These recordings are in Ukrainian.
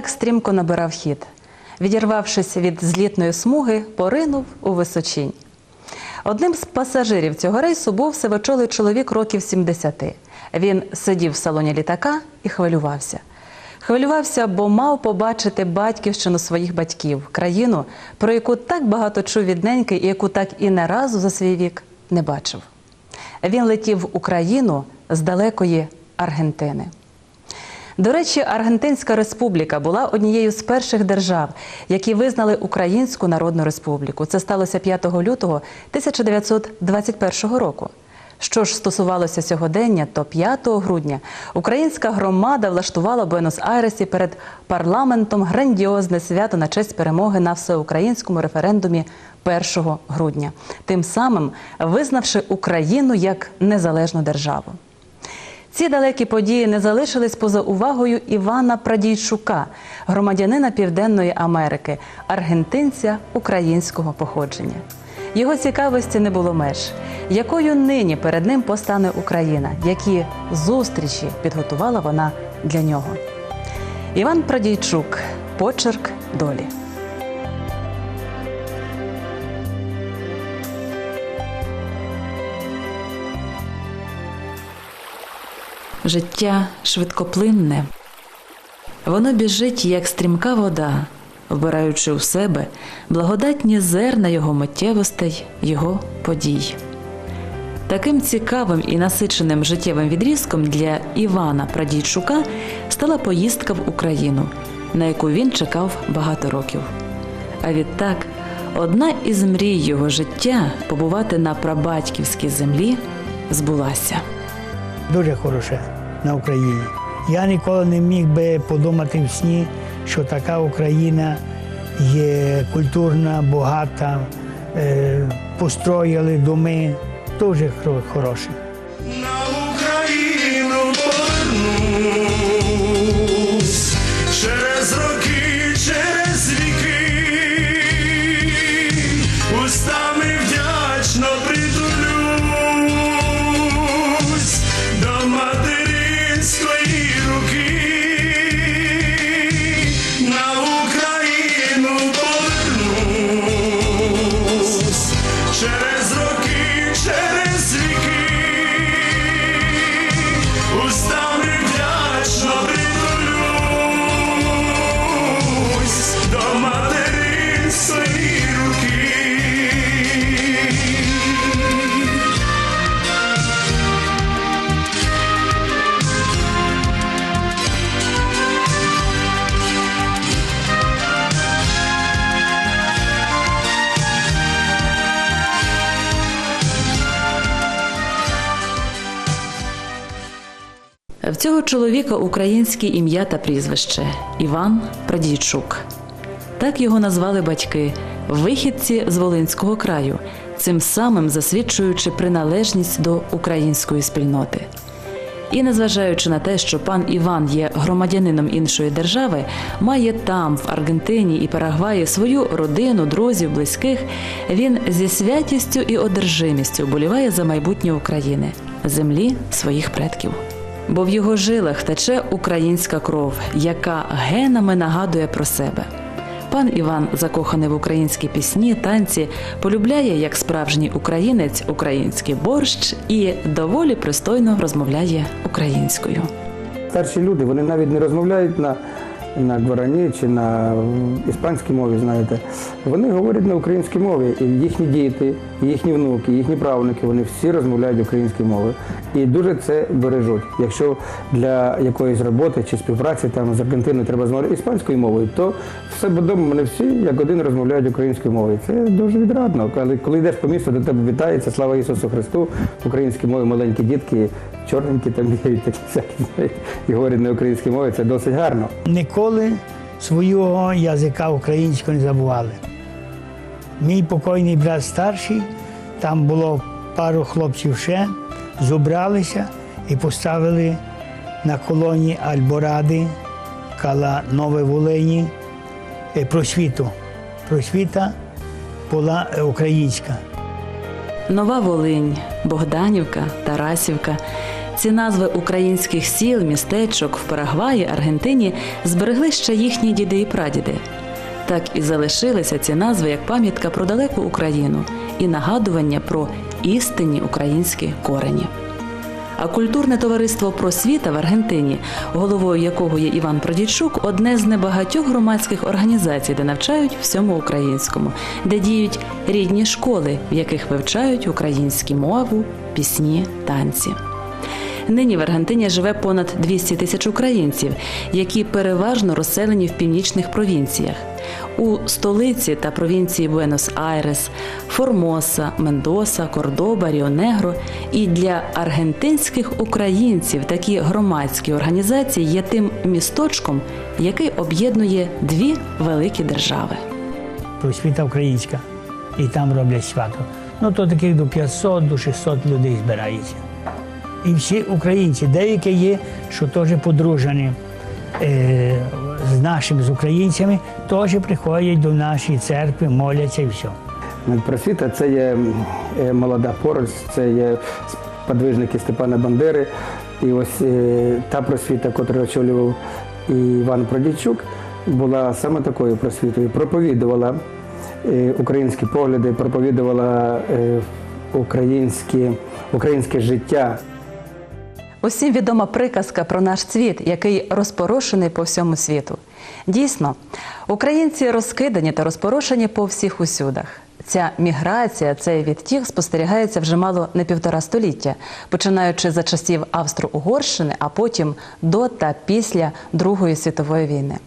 Літак стрімко набирав хід. Відірвавшись від злітної смуги, поринув у височінь. Одним з пасажирів цього рейсу був сивочолий чоловік років 70. Він сидів в салоні літака і хвилювався. Хвилювався, бо мав побачити батьківщину своїх батьків, країну, про яку так багато чув від неньки і яку так і не разу за свій вік не бачив. Він летів в Україну з далекої Аргентини. До речі, Аргентинська республіка була однією з перших держав, які визнали Українську Народну Республіку. Це сталося 5 лютого 1921 року. Що ж стосувалося сьогодення, то 5 грудня українська громада влаштувала Буенос-Айресі перед парламентом грандіозне свято на честь перемоги на всеукраїнському референдумі 1 грудня, тим самим визнавши Україну як незалежну державу. Ці далекі події не залишились поза увагою Івана Прадійчука, громадянина Південної Америки, аргентинця українського походження. Його цікавості не було меж. Якою нині перед ним постане Україна? Які зустрічі підготувала вона для нього? Іван Прадійчук, почерк долі. Життя швидкоплинне. Воно біжить, як стрімка вода, вбираючи у себе благодатні зерна його миттєвостей, його подій. Таким цікавим і насиченим життєвим відрізком для Івана Прадійчука стала поїздка в Україну, на яку він чекав багато років. А відтак, одна із мрій його життя побувати на прабатьківській землі збулася. дуже хороше на Україні. Я ніколи не міг би подумати в сні, що така Україна є культурна, багата, е, построїли доми. Дуже хро- цього чоловіка українське ім'я та прізвище Іван Прадійчук. Так його назвали батьки, вихідці з Волинського краю, цим самим засвідчуючи приналежність до української спільноти. І незважаючи на те, що пан Іван є громадянином іншої держави, має там, в Аргентині і Парагваї, свою родину, друзів, близьких, він зі святістю і одержимістю боліває за майбутнє України, землі своїх предків. Бо в його жилах тече українська кров, яка генами нагадує про себе. Пан Іван, закоханий в українські пісні, танці, полюбляє як справжній українець український борщ і доволі пристойно розмовляє українською. Старші люди вони навіть не розмовляють на, на гварані чи на іспанській мові, знаєте. Вони говорять на українській мові. І їхні діти, їхні внуки, їхні правнуки, вони всі розмовляють українською мовою. І дуже це бережуть. Якщо для якоїсь роботи чи співпраці там з Аргентиною треба розмовляти іспанською мовою, то в себе вдома вони всі як один розмовляють українською мовою. Це дуже відрадно. Коли, коли йдеш по місту, до тебе вітається, слава Ісусу Христу, українській мові маленькі дітки, чорненькі там бігають такі всякі, і говорять на українській мові, це досить гарно. Ніколи свого язика українського не забували. Мій покойний брат старший, там було пару хлопців ще, зібралися і поставили на колоні Альборади, кала Нове Волині, е, просвіту. Просвіта була е, українська. Нова Волинь, Богданівка, Тарасівка Ці назви українських сіл, містечок в Парагваї, Аргентині зберегли ще їхні діди і прадіди. Так і залишилися ці назви як пам'ятка про далеку Україну і нагадування про істинні українські корені. А культурне товариство просвіта в Аргентині, головою якого є Іван Продійчук, одне з небагатьох громадських організацій, де навчають всьому українському, де діють рідні школи, в яких вивчають українську мову, пісні, танці. Нині в Аргентині живе понад 200 тисяч українців, які переважно розселені в північних провінціях. У столиці та провінції Буенос-Айрес, Формоса, Мендоса, Кордоба, Ріонегро. І для аргентинських українців такі громадські організації є тим місточком, який об'єднує дві великі держави. просвіта українська, і там роблять свято. Ну то таких до 500, до 600 людей збирається. І всі українці, деякі є, що теж подружені е, з нашими, з українцями, теж приходять до нашої церкви, моляться і все. Просвіта це є е, молода поруч, це є подвижники Степана Бандери. І ось е, та просвіта, яку очолював і Іван Продійчук, була саме такою просвітою. Проповідувала е, українські погляди, проповідувала українське, українське життя. Усім відома приказка про наш цвіт, який розпорошений по всьому світу. Дійсно, українці розкидані та розпорошені по всіх усюдах. Ця міграція, цей відтік спостерігається вже мало не півтора століття, починаючи за часів Австро-Угорщини, а потім до та після Другої світової війни.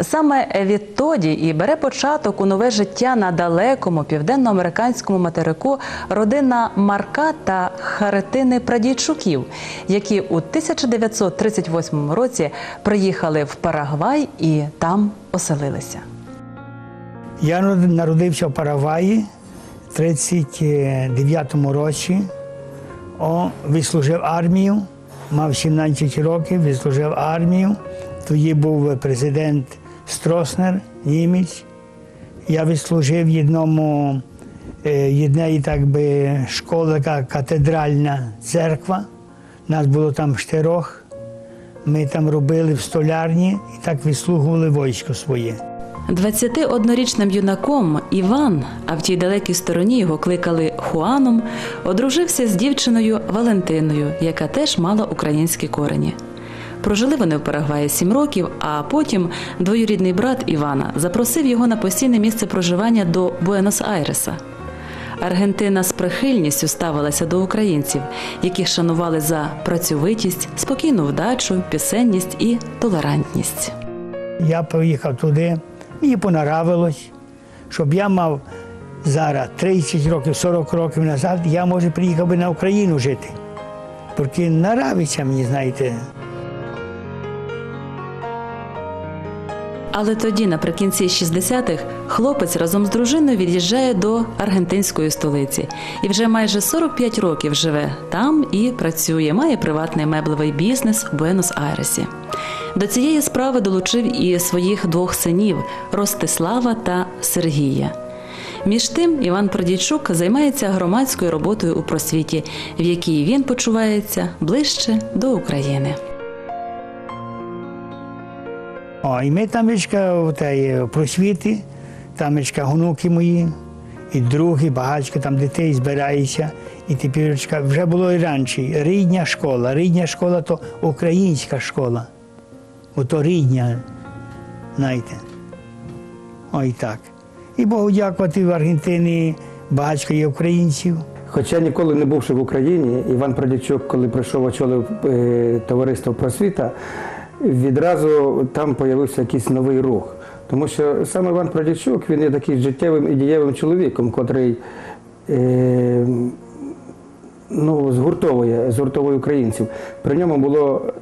Саме відтоді і бере початок у нове життя на далекому південноамериканському материку родина Марка та Харитини Прадійчуків, які у 1938 році приїхали в Парагвай і там оселилися. Я народився в Парагваї в 39-му році. О, відслужив армію, мав 17 років, відслужив армію. Тоді був президент Строснер, німець. Я відслужив одному, єдній так би школа, така катедральна церква. Нас було там штирох. Ми там робили в столярні і так відслугували військо своє. 21-річним юнаком Іван, а в тій далекій стороні його кликали Хуаном, одружився з дівчиною Валентиною, яка теж мала українські корені. Прожили вони в Парагваї сім років, а потім двоюрідний брат Івана запросив його на постійне місце проживання до Буенос-Айреса. Аргентина з прихильністю ставилася до українців, яких шанували за працьовитість, спокійну вдачу, пісенність і толерантність. Я поїхав туди, мені понравилось, щоб я мав зараз 30 років, 40 років назад, я може приїхав би на Україну жити. Porque нравиться мені, знаєте. Але тоді, наприкінці 60-х, хлопець разом з дружиною від'їжджає до аргентинської столиці і вже майже 45 років живе там і працює, має приватний меблевий бізнес в Буенос-Айресі. До цієї справи долучив і своїх двох синів Ростислава та Сергія. Між тим, Іван Продійчук займається громадською роботою у просвіті, в якій він почувається ближче до України. О, і ми там вічка в тій просвіті, там вічка гонуки мої, і другі, багатько там дітей збирається. І тепер вже було і раніше. Рідня школа. Рідня школа то українська школа. Ото рідня, знаєте. Ой так. І Богу дякувати в Аргентині багатько є українців. Хоча ніколи не бувши в Україні, Іван Продячук, коли прийшов очолив е, товариство просвіта, відразу там з'явився якийсь новий рух. Тому що саме Іван Продячук, він є таким життєвим і дієвим чоловіком, котрий е, ну, згуртовує, згуртовує українців. При ньому було,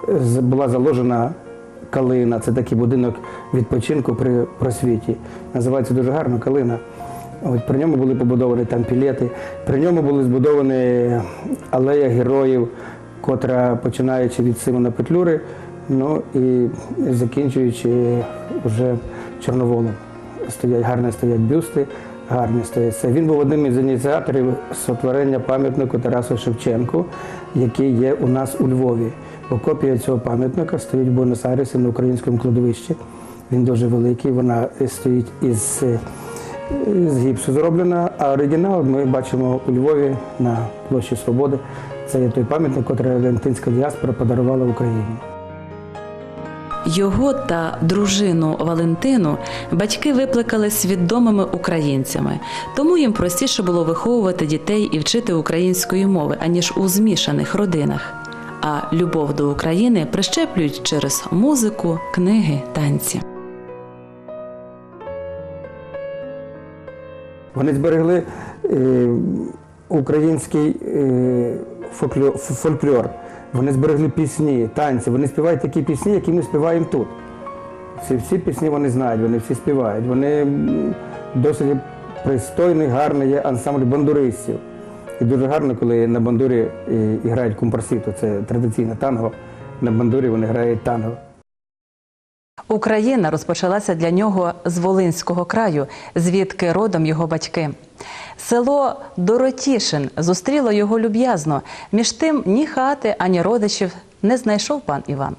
була заложена калина, це такий будинок відпочинку при просвіті. Називається дуже гарно калина. От при ньому були побудовані там пілети, при ньому були збудовані алея героїв, котра починаючи від Симона Петлюри, ну і закінчуючи вже Чорноволом. Стоять гарно стоять бюсти гарні стоять. Це Він був одним із ініціаторів сотворення пам'ятнику Тарасу Шевченку, який є у нас у Львові. Бо копія цього пам'ятника стоїть в Буенос-Айресі на українському кладовищі. Він дуже великий, вона стоїть із, з гіпсу зроблена, а оригінал ми бачимо у Львові на площі Свободи. Це є той пам'ятник, який аргентинська діаспора подарувала Україні. Його та дружину Валентину батьки викликали свідомими українцями, тому їм простіше було виховувати дітей і вчити української мови, аніж у змішаних родинах. А любов до України прищеплюють через музику, книги, танці. Вони зберегли е, український е, фольклор, фольклор, вони зберегли пісні, танці, вони співають такі пісні, які ми співаємо тут. Всі, всі пісні вони знають, вони всі співають. Вони досить пристойний, гарний є ансамбль бандуристів. І дуже гарно, коли на бандурі е, і грають компарсіту, це традиційне танго. На бандурі вони грають танго. Україна розпочалася для нього з Волинського краю, звідки родом його батьки. Село Доротішин зустріло його люб'язно. Між тим ні хати, ані родичів не знайшов пан Іван.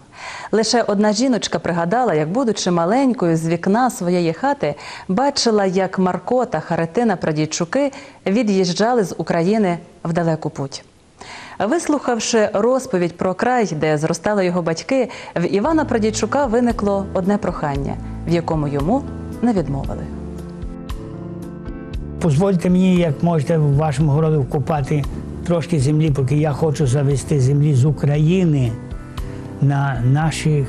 Лише одна жіночка пригадала, як, будучи маленькою з вікна своєї хати, бачила, як Марко та Харитина Прадійчуки від'їжджали з України в далеку путь. Вислухавши розповідь про край, де зростали його батьки, в Івана Прадійчука виникло одне прохання, в якому йому не відмовили. Дозвольте мені, як можете в вашому городі вкопати трошки землі, поки я хочу завести землі з України на наших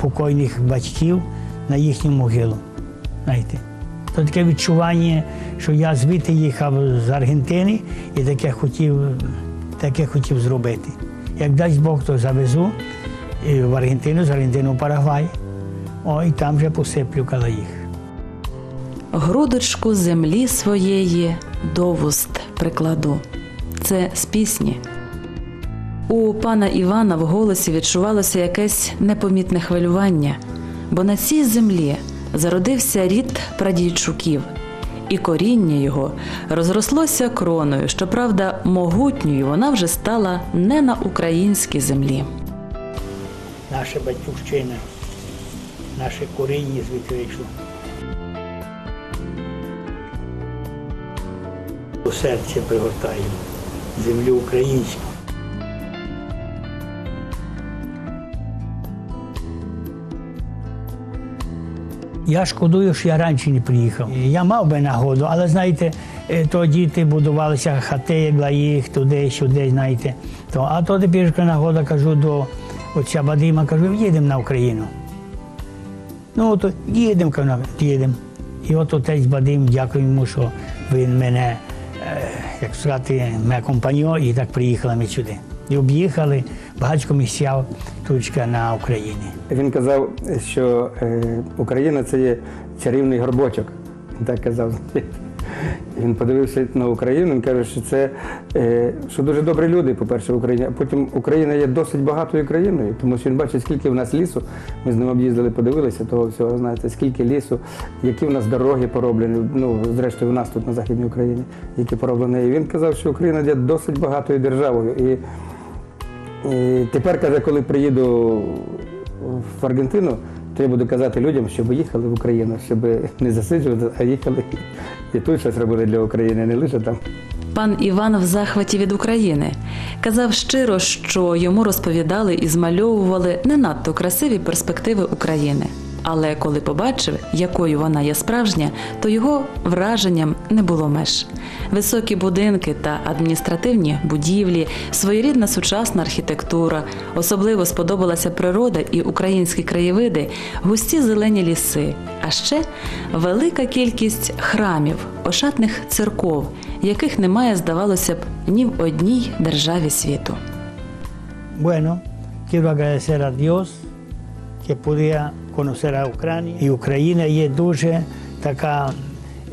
покойних батьків, на їхню могилу. Знаєте, то таке відчування, що я звідти їхав з Аргентини і таке хотів, таке хотів зробити. Як дасть Бог, то завезу і в Аргентину, з Аргентини в Парагвай. О, і там вже посиплю коло їх. Грудочку землі своєї до вуст прикладу. Це з пісні. У пана Івана в голосі відчувалося якесь непомітне хвилювання, бо на цій землі зародився рід прадійчуків, і коріння його розрослося кроною. Щоправда, могутньою вона вже стала не на українській землі. наша батьківщина, наше коріння вийшло. У серце пригортаю землю українську. Я шкодую, що я раніше не приїхав. Я мав би нагоду, але знаєте, е, то діти будувалися хати для їх туди, сюди, знаєте. То, а то тепер нагода кажу до отця Вадима, кажу, їдемо на Україну. Ну, то їдемо, їдемо. І от отець Вадим, дякую йому, що він мене, е, як сказати, мене компаньо, і так приїхали ми сюди. І об'їхали багатько місця тут на Україні. Він казав, що е, Україна це є чарівний горбочок. Він так казав. Він подивився на Україну, він каже, що це е, що дуже добрі люди, по-перше, в Україні. А потім Україна є досить багатою країною, тому що він бачить, скільки в нас лісу. Ми з ним об'їздили, подивилися того всього, знаєте, скільки лісу, які в нас дороги пороблені. Ну, зрештою, в нас тут на Західній Україні, які пороблені. І він казав, що Україна є досить багатою державою. І тепер, каже, коли приїду в Аргентину, то я казати людям, щоб їхали в Україну, щоб не засиджувати, а їхали і тут щось робили для України, не лише там. Пан Іван в захваті від України казав щиро, що йому розповідали і змальовували не надто красиві перспективи України. Але коли побачив, якою вона є справжня, то його враженням не було меж. Високі будинки та адміністративні будівлі, своєрідна сучасна архітектура, особливо сподобалася природа і українські краєвиди, густі зелені ліси, а ще велика кількість храмів, ошатних церков, яких немає, здавалося б, ні в одній державі світу. Bueno, quiero agradecer a Dios que podía conocer a. І Україна є дуже така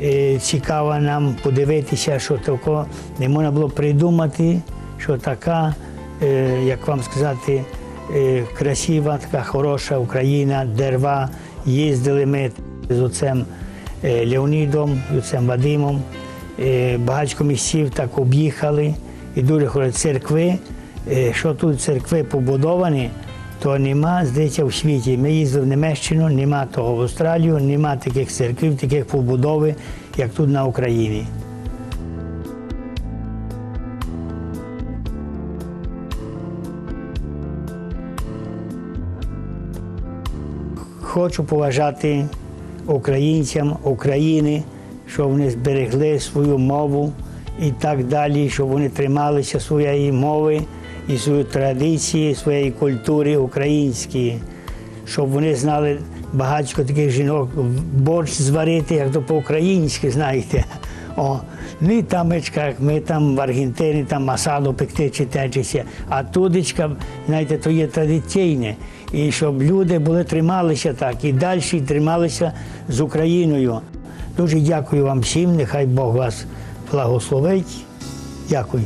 е, цікава нам подивитися, що тако не можна було придумати, що така, е, як вам сказати, е, красива, така хороша Україна, дерва. Їздили ми з отцем е, Леонідом, і отцем Вадимом. Багатько місців так об'їхали і дуже хороші церкви. Що тут церкви побудовані, то нема, здається, в світі. Ми їздили в Німеччину, нема того в Австралію, нема таких церквів, таких побудови, як тут на Україні. Хочу поважати українцям України, щоб вони зберегли свою мову і так далі, щоб вони трималися своєї мови і своєї традиції, своєї культури української, щоб вони знали багатько таких жінок, борщ зварити, як то по-українськи, знаєте. О, не тамечка, як ми там в Аргентині, там масало пекти чи течеся, а тудечка, знаєте, то є традиційне. І щоб люди були трималися так і далі трималися з Україною. Дуже дякую вам всім, нехай Бог вас благословить. Дякую.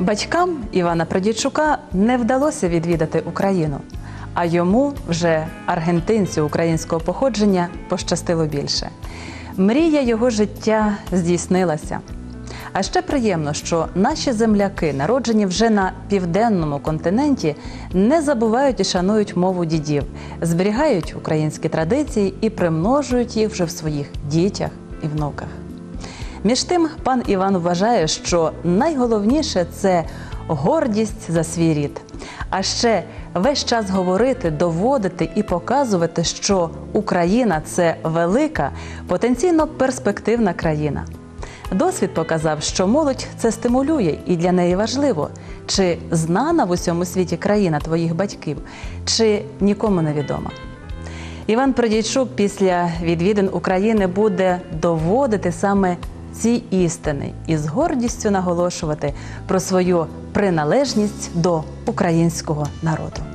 Батькам Івана Продійчука не вдалося відвідати Україну, а йому, вже аргентинцю українського походження, пощастило більше. Мрія його життя здійснилася. А ще приємно, що наші земляки, народжені вже на південному континенті, не забувають і шанують мову дідів, зберігають українські традиції і примножують їх вже в своїх дітях і внуках. Між тим, пан Іван вважає, що найголовніше це гордість за свій рід. А ще весь час говорити, доводити і показувати, що Україна це велика, потенційно перспективна країна. Досвід показав, що молодь це стимулює і для неї важливо, чи знана в усьому світі країна твоїх батьків, чи нікому не відома. Іван Продійчук після відвідин України буде доводити саме ці істини і з гордістю наголошувати про свою приналежність до українського народу.